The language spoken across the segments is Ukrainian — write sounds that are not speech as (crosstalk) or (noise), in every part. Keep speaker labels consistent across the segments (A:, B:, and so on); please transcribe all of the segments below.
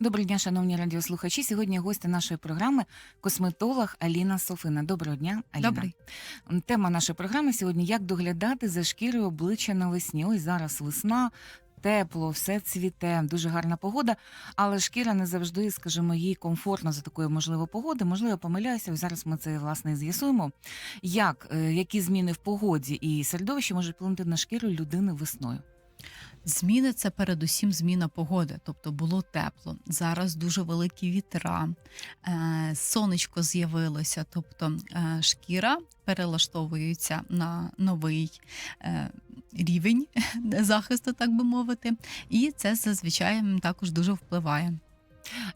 A: Доброго дня, шановні радіослухачі. Сьогодні гості нашої програми косметолог Аліна Софина. Доброго дня, Аліна.
B: Добрий.
A: Тема нашої програми сьогодні як доглядати за шкірою обличчя навесні. Ось зараз весна. Тепло, все цвіте, дуже гарна погода, але шкіра не завжди, скажімо, їй комфортно за такої можливо погоди. Можливо, помиляюся. Ось Зараз ми це власне з'ясуємо. Як е, які зміни в погоді і середовищі можуть вплинути на шкіру людини весною?
B: Зміни це передусім зміна погоди, тобто було тепло. Зараз дуже великі вітра, е, сонечко з'явилося, тобто е, шкіра перелаштовується на новий е, рівень (laughs) захисту, так би мовити, і це зазвичай також дуже впливає.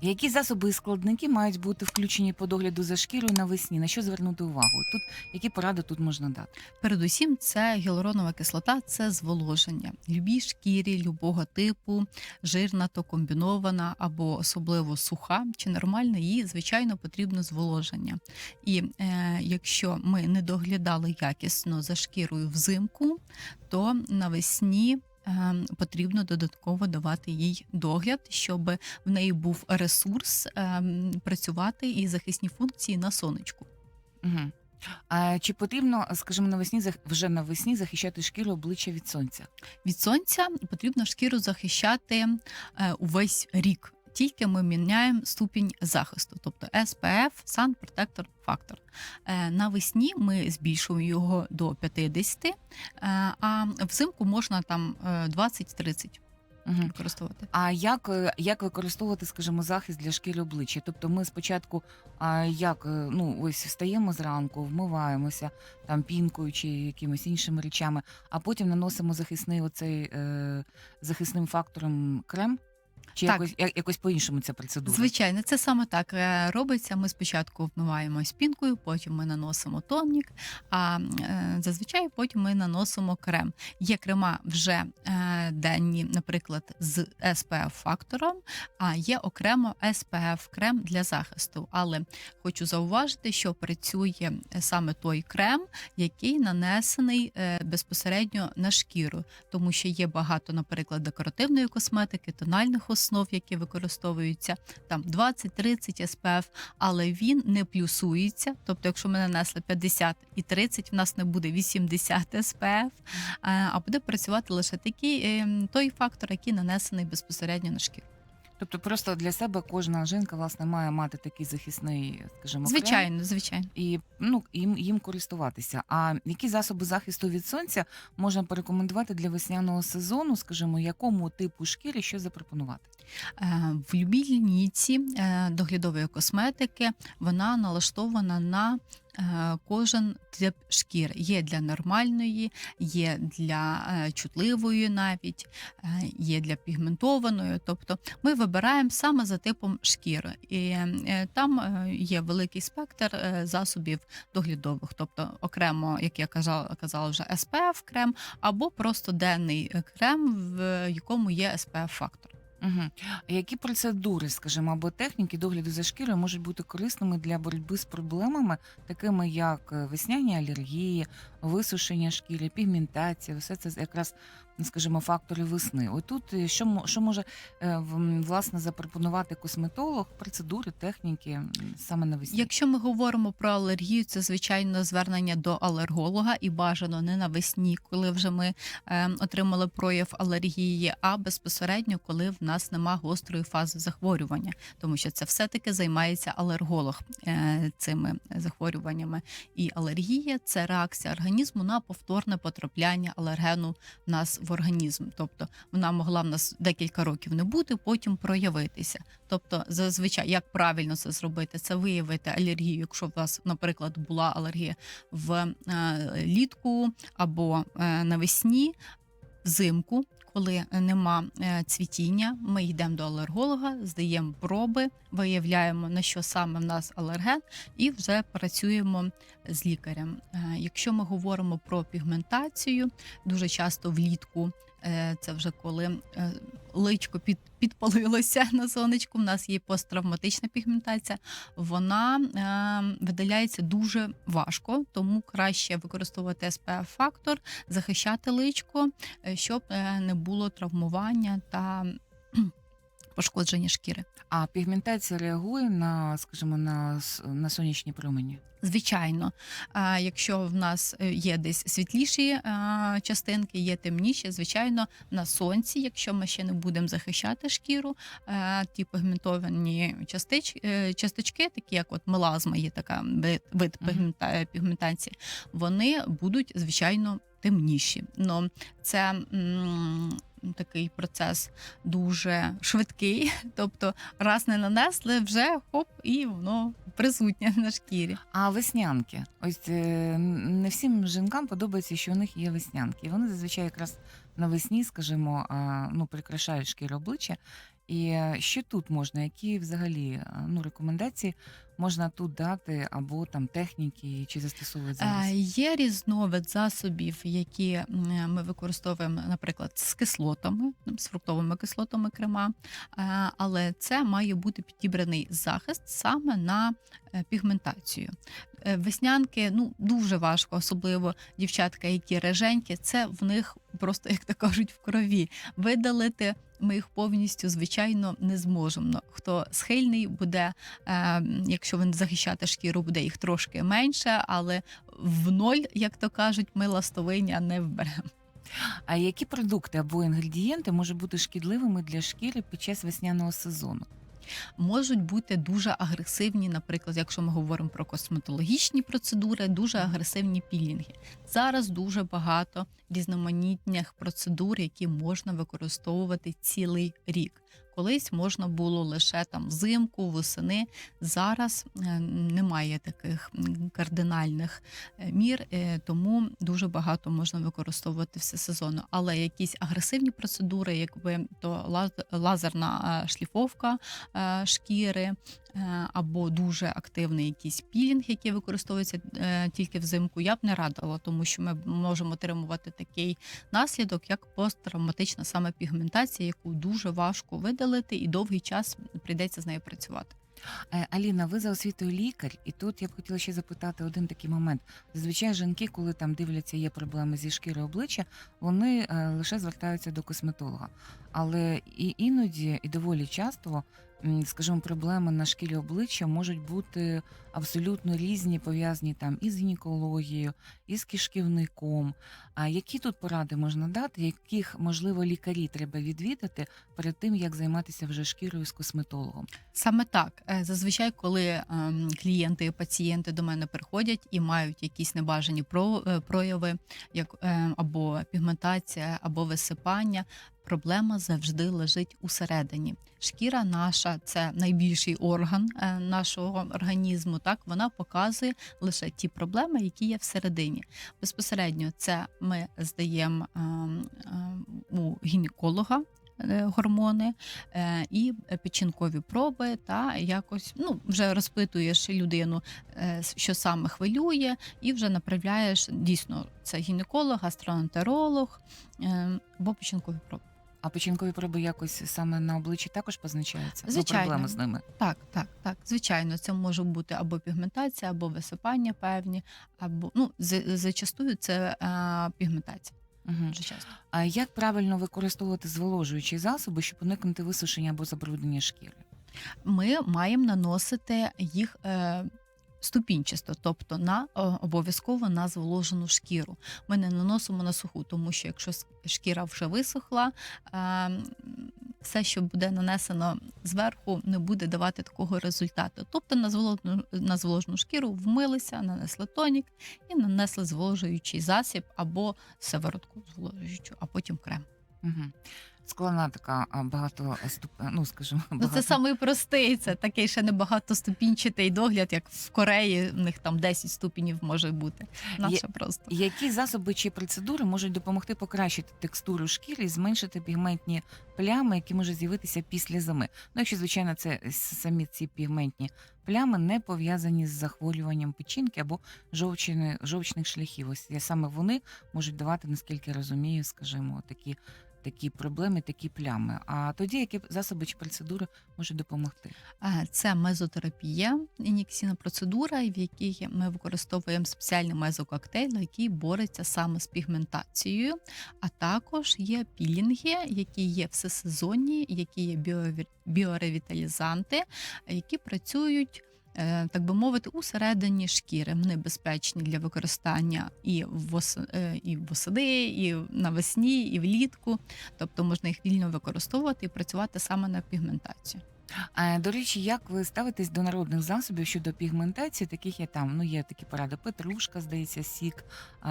A: Які засоби і складники мають бути включені по догляду за шкірою навесні? На що звернути увагу? Тут які поради тут можна дати?
B: Передусім, це гіалуронова кислота, це зволоження. Любій шкірі, любого типу, жирна то комбінована або особливо суха чи нормальна, їй звичайно потрібно зволоження. І е, якщо ми не доглядали якісно за шкірою взимку, то навесні. Е, Потрібно додатково давати їй догляд, щоб в неї був ресурс ем, працювати і захисні функції на сонечку.
A: Угу. А чи потрібно, скажімо, навесні вже навесні захищати шкіру обличчя від сонця?
B: Від сонця потрібно шкіру захищати е, увесь рік. Тільки ми міняємо ступінь захисту, тобто SPF, Sun Protector Factor. Е, Навесні ми збільшуємо його до 50, е, а взимку можна там е, 20-30
A: Угу.
B: використовувати.
A: А як, е, як використовувати, скажімо, захист для шкіри обличчя? Тобто ми спочатку а, як е, ну ось встаємо зранку, вмиваємося там пінкою чи якимись іншими речами, а потім наносимо захисний оцей е, захисним фактором крем? Чи
B: Так.
A: якось, якось по-іншому ця процедура?
B: Звичайно, це саме так е, робиться. Ми спочатку вмиваємо спінкою, потім ми наносимо тонік, а е, зазвичай потім ми наносимо крем. Є крема вже е, денні, наприклад, з SPF фактором, а є окремо SPF крем для захисту. Але хочу зауважити, що працює саме той крем, який нанесений безпосередньо на шкіру, тому що є багато, наприклад, декоративної косметики, тональних основ, які використовуються там 20-30 SPF, але він не плюсується. Тобто, якщо ми нанесли 50 і 30, в нас не буде 80 SPF, а буде працювати лише такий е, той фактор, який нанесений безпосередньо на шкіру.
A: Тобто просто для себе кожна жінка власне має мати такий захисний, скажімо, крем
B: Звичайно, звичайно.
A: і ну їм, їм користуватися. А які засоби захисту від сонця можна порекомендувати для весняного сезону? Скажімо, якому типу шкіри що запропонувати?
B: Е, В любій лінійці е, доглядової косметики вона налаштована на кожен тип шкір. Є для нормальної, є для е, чутливої навіть, е, є для пігментованої. Тобто ми вибираємо саме за типом шкіри. І е, там е, є великий спектр е, засобів доглядових, тобто окремо, як я казала, казала вже SPF крем, або просто денний е, крем, в якому є SPF
A: Угу. Які процедури, скажімо, або техніки догляду за шкірою можуть бути корисними для боротьби з проблемами, такими як е, весняні алергії, висушення шкіри, пігментація, все це якраз, скажімо, фактори весни. Отут е, що, що може е, власне запропонувати косметолог, процедури, техніки саме навесні?
B: Якщо ми говоримо про алергію, це звичайно звернення до алерголога і бажано не навесні, коли вже ми е, отримали прояв алергії, а безпосередньо, коли в нас нема гострої фази захворювання, тому що це все-таки займається алерголог е, цими захворюваннями. І алергія це реакція організму на повторне потрапляння алергену в нас в організм. Тобто вона могла в нас декілька років не бути, потім проявитися. Тобто, зазвичай, як правильно це зробити, це виявити алергію, якщо у вас, наприклад, була алергія в е, літку або е, навесні, взимку, коли нема е, цвітіння, ми йдемо до алерголога, здаємо проби, виявляємо на що саме в нас алерген, і вже працюємо з лікарем. Е, Якщо ми говоримо про пігментацію, дуже часто влітку. Е, Це вже коли е, личко під, підпалилося (laughs) на сонечку. У нас є посттравматична пігментація. Вона е, видаляється дуже важко, тому краще використовувати SPF фактор, захищати личко, е, щоб не було травмування та пошкодження шкіри.
A: А пігментація реагує на, скажімо, на, на сонячні промені.
B: Звичайно, а, якщо в нас е, є десь світліші а, частинки, є темніші, звичайно, на сонці, якщо ми ще не будемо захищати шкіру, е, ті пігментовані частич, е, часточки, такі як от мелазма, є така вид, пігмента- пігментації, вони будуть звичайно темніші. Но це м, такий процес дуже швидкий. (laughs) Тобто, раз не нанесли, вже хоп, і воно присутнє на шкірі.
A: А веснянки, ось е, не всім жінкам подобається, що у них є веснянки. І вони зазвичай якраз навесні, скажімо, ну, прикрашають шкіру обличчя. І е, що тут можна, які взагалі ну, рекомендації можна тут дати, або там техніки, чи застосовують
B: Е,
A: зараз?
B: Є різновид засобів, які ми використовуємо, наприклад, з кислотами, з фруктовими кислотами крема, Е, але це має бути підібраний захист саме на е, пігментацію. Е, Веснянки ну дуже важко, особливо дівчатка, які реженькі, це в них просто, як то кажуть, в крові. Видалити ми їх повністю, звичайно, не зможемо. Ну, Хто схильний буде, е, якщо він захищати шкіру, буде їх трошки менше, але в ноль, як то кажуть, ми ластовиня не вберемо.
A: А які продукти або інгредієнти можуть бути шкідливими для шкіри під час весняного сезону?
B: Можуть бути дуже агресивні, наприклад, якщо ми говоримо про косметологічні процедури, дуже агресивні пілінги. Зараз дуже багато різноманітних процедур, які можна використовувати цілий рік. Колись можна було лише там взимку, восени. Зараз е, немає таких кардинальних е, мір, е, тому дуже багато можна використовувати всесезонно. Але якісь агресивні процедури, якби то лаз- лазерна шліфовка шкіри. Е, Або дуже активний якийсь пілінг, який використовується е, тільки взимку, я б не радила, тому що ми можемо отримувати такий наслідок, як посттравматична саме пігментація, яку дуже важко видалити, і довгий час прийдеться з нею працювати.
A: Е, Аліна, ви за освітою лікар, і тут я б хотіла ще запитати один такий момент. Зазвичай жінки, коли там дивляться, є проблеми зі шкірою обличчя, вони лише звертаються до косметолога. Але і іноді, і доволі часто, скажімо, проблеми на шкірі обличчя можуть бути абсолютно різні, пов'язані там із гінекологією, із кишківником. А які тут поради можна дати, яких можливо лікарі треба відвідати перед тим, як займатися вже шкірою з косметологом?
B: Саме так. Е, Зазвичай, коли ем, клієнти і пацієнти до мене приходять і мають якісь небажані е, прояви, як е, або пігментація, або висипання. Проблема завжди лежить усередині. Шкіра наша це найбільший орган е, нашого організму. Так вона показує лише ті проблеми, які є всередині. Безпосередньо це ми здаємо ем, ем, у гінеколога е, гормони е, і печінкові проби, та якось ну вже розпитуєш людину, е, що саме хвилює, і вже направляєш дійсно це гінеколог, гастроентеролог е, або печінкові проби.
A: А печінкові проби якось саме на обличчі також позначаються?
B: Звичайно.
A: Ну, проблеми з ними.
B: Так, так, так. Звичайно, це може бути або пігментація, або висипання певні, або ну зачастую це е, пігментація.
A: Угу.
B: Дуже часто.
A: А як правильно використовувати зволожуючі засоби, щоб уникнути висушення або забруднення шкіри?
B: ми маємо наносити їх е, ступінчасто, тобто на е, обов'язково на зволожену шкіру. Ми не наносимо на суху, тому що якщо шкіра вже висохла, е, все, що буде нанесено зверху, не буде давати такого результату. Тобто на зволожену, на зволожену шкіру вмилися, нанесли тонік і нанесли зволожуючий засіб або сиворотку зволожуючу, а потім крем.
A: Складна така а, багато ступ... ну скажімо,
B: Ну,
A: багато...
B: це самий простий, це такий ще не багатоступінчатий догляд, як в Кореї. У них там 10 ступенів може бути. Наша просто.
A: Які засоби чи процедури можуть допомогти покращити текстуру шкіри і зменшити пігментні плями, які можуть з'явитися після зими? Ну, якщо звичайно, це с- самі ці пігментні плями не пов'язані з захворюванням печінки або жовчини, жовчних шляхів. Ось я- саме вони можуть давати, наскільки я розумію, скажімо, такі такі проблеми, такі плями. А тоді які засоби чи процедури можуть допомогти?
B: Це мезотерапія, ін'єкційна процедура, в якій ми використовуємо спеціальний мезококтейль, який бореться саме з пігментацією. А також є пілінги, які є всесезонні, які є біоревіталізанти, які працюють. Е, Так би мовити, усередині шкіри вони безпечні для використання і вос, е, і восени, і навесні, і влітку. Тобто можна їх вільно використовувати і працювати саме на пігментацію.
A: До речі, як ви ставитесь до народних засобів щодо пігментації, таких є там, ну є такі поради, петрушка, здається, сік,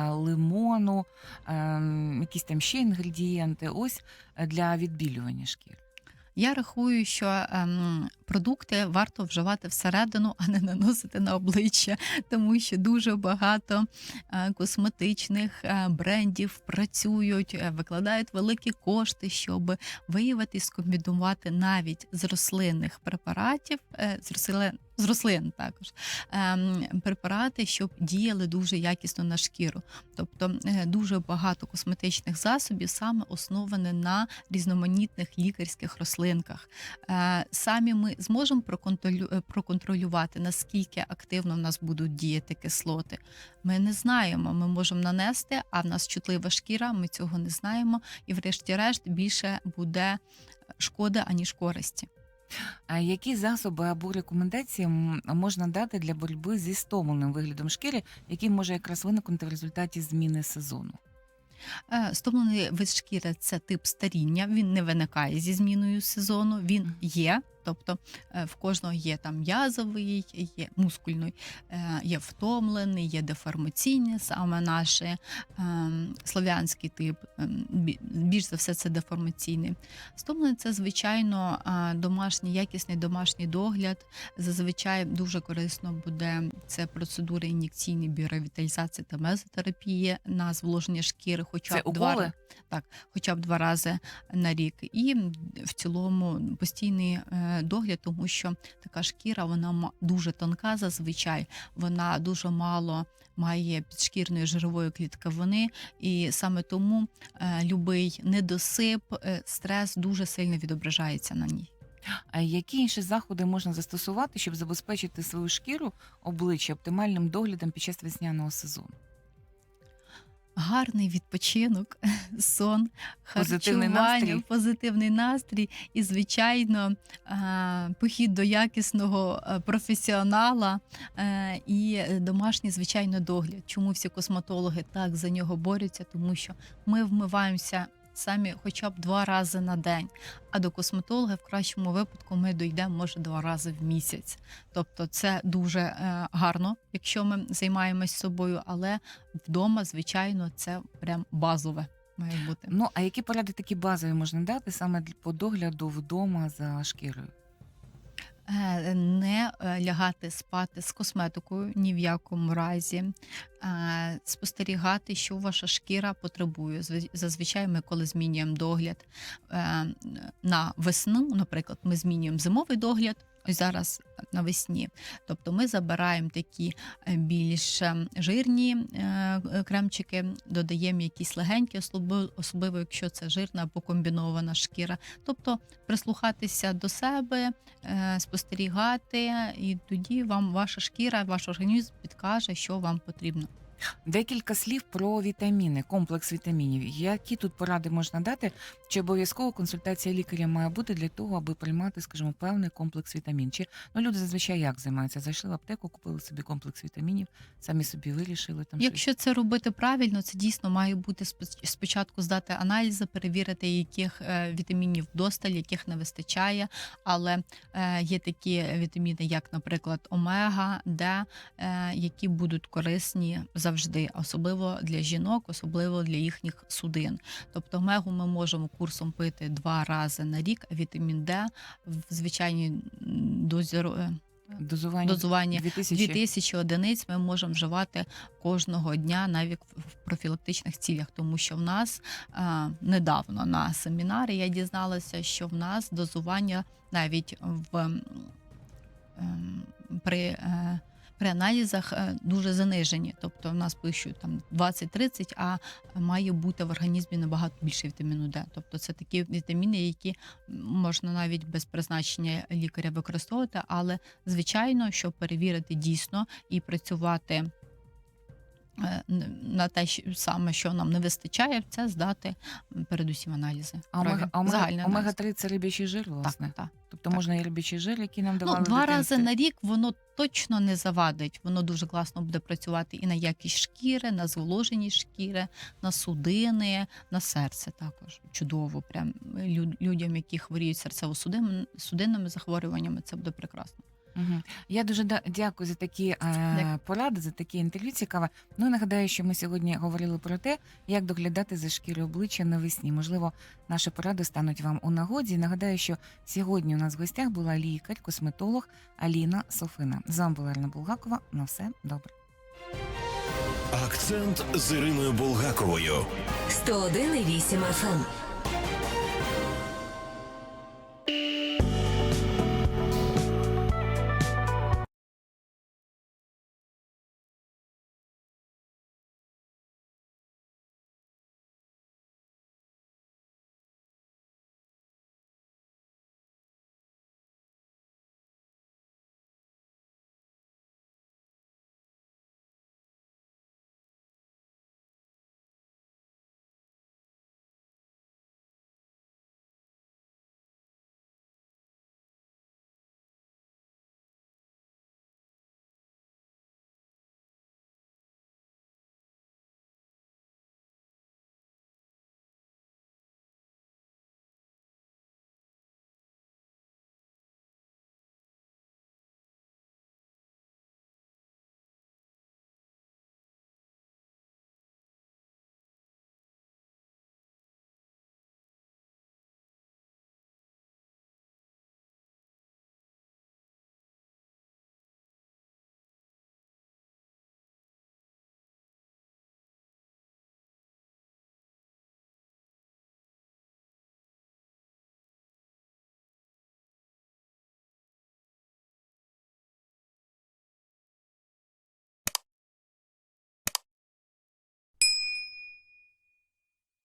A: лимону, ем, якісь там ще інгредієнти, ось е, для відбілювання шкір.
B: Я рахую, що ем, продукти варто вживати всередину, а не наносити на обличчя, тому що дуже багато е, косметичних е, брендів працюють, е, викладають великі кошти, щоб виявити і скомбінувати навіть з рослинних препаратів, з рослин, з рослин також ем, препарати, щоб діяли дуже якісно на шкіру. Тобто е, дуже багато косметичних засобів саме основане на різноманітних лікарських рослинках. Е, Самі ми зможемо е, проконтролювати, наскільки активно в нас будуть діяти кислоти. Ми не знаємо. Ми можемо нанести, а в нас чутлива шкіра, ми цього не знаємо. І, врешті-решт, більше буде шкоди, аніж користі.
A: А які засоби або рекомендації можна дати для боротьби зі стомленим виглядом шкіри, який може якраз виникнути в результаті зміни сезону?
B: Е, Стомлений вид шкіри це тип старіння. Він не виникає зі зміною сезону. Він є. Тобто е, в кожного є там язовий, є мускульний, е, є втомлений, є деформаційний, саме наш е, слов'янський тип. ем, Більш за все, це деформаційний. Стомлений це звичайно домашній, якісний домашній догляд. Зазвичай дуже корисно буде це процедури ін'єкційної біоревіталізації та мезотерапії на зволоження шкіри, хоча
A: Це
B: б два так, хоча б два рази на рік. І в цілому постійний догляд, тому що така шкіра вона дуже тонка зазвичай, вона дуже мало має підшкірної жирової клітковини, і саме тому е, любий недосип, е, стрес дуже сильно відображається на ній.
A: А які інші заходи можна застосувати, щоб забезпечити свою шкіру обличчя оптимальним доглядом під час весняного сезону?
B: Гарний відпочинок, (laughs) сон,
A: Позитивний
B: харчування,
A: настрій.
B: позитивний настрій і, звичайно, похід до якісного е, професіонала е, і домашній, звичайно, догляд. Чому всі косметологи так за нього борються? Тому що ми вмиваємося самі хоча б два рази на день. А до косметолога в кращому випадку ми дійдемо може два рази в місяць. Тобто це дуже е, гарно, якщо ми займаємось собою, але вдома, звичайно, це прям базове має бути.
A: Ну а які поради такі базові можна дати саме по догляду вдома за шкірою?
B: Е, Не е, лягати спати з косметикою ні в якому разі. Е, Спостерігати, що ваша шкіра потребує. Зв- Зазвичай ми, коли змінюємо догляд на весну, наприклад, ми змінюємо зимовий догляд. Ось зараз навесні. Тобто ми забираємо такі е, більш е, жирні е, кремчики, додаємо якісь легенькі, особливо, якщо це жирна або комбінована шкіра. Тобто прислухатися до себе, спостерігати, і тоді вам ваша шкіра, ваш організм підкаже, що вам потрібно.
A: Декілька слів про вітаміни, комплекс вітамінів. Які тут поради можна дати? Чи обов'язково консультація лікаря має бути для того, аби приймати, скажімо, певний комплекс вітамін? Чи ну люди зазвичай як займаються? Зайшли в аптеку, купили собі комплекс вітамінів, самі собі вирішили там. щось?
B: Якщо це робити правильно, це дійсно має бути спочатку здати аналізи, перевірити, яких е, вітамінів досталь, яких не вистачає. Але е, є такі вітаміни, як, наприклад, омега, Д, е, які будуть корисні завжди, особливо для жінок, особливо для їхніх судин. Тобто омегу ми можемо курсом пити два рази на рік, а вітамін Д в звичайній дозі, е,
A: дозування 2000
B: 2000 одиниць ми можемо вживати кожного дня навіть в профілактичних цілях, тому що в нас е, недавно на семінарі я дізналася, що в нас дозування навіть в ем, ем, при е, при аналізах е, дуже занижені. Тобто в нас пишуть там 20-30, а має бути в організмі набагато більше вітаміну Д. Тобто це такі вітаміни, які можна навіть без призначення лікаря використовувати, але звичайно, щоб перевірити дійсно і працювати. Е, На те, що саме що нам не вистачає, це здати передусім аналізи.
A: А омега, омега, омега 3 це рибячий жир, власне.
B: Так, так.
A: Тобто
B: так.
A: можна і рибячий жир, який нам давали
B: Ну, два
A: дитинстві.
B: рази на рік воно точно не завадить. Воно дуже класно буде працювати і на якість шкіри, на зволоженість шкіри, на судини, на серце також. Чудово. Прям людям, які хворіють серцево-судинними захворюваннями, це буде прекрасно.
A: Мгм. Я дуже да- дякую за такі е,
B: Дякую.
A: поради, за такі інтерв'ю цікаве. Ну і нагадаю, що ми сьогодні говорили про те, як доглядати за шкірою обличчя навесні. Можливо, наші поради стануть вам у нагоді. Нагадаю, що сьогодні у нас в гостях була лікар, косметолог Аліна Софина. З вами була Ірина Булгакова. На все добре.
C: Акцент з Іриною Булгаковою.
D: 101,8 FM.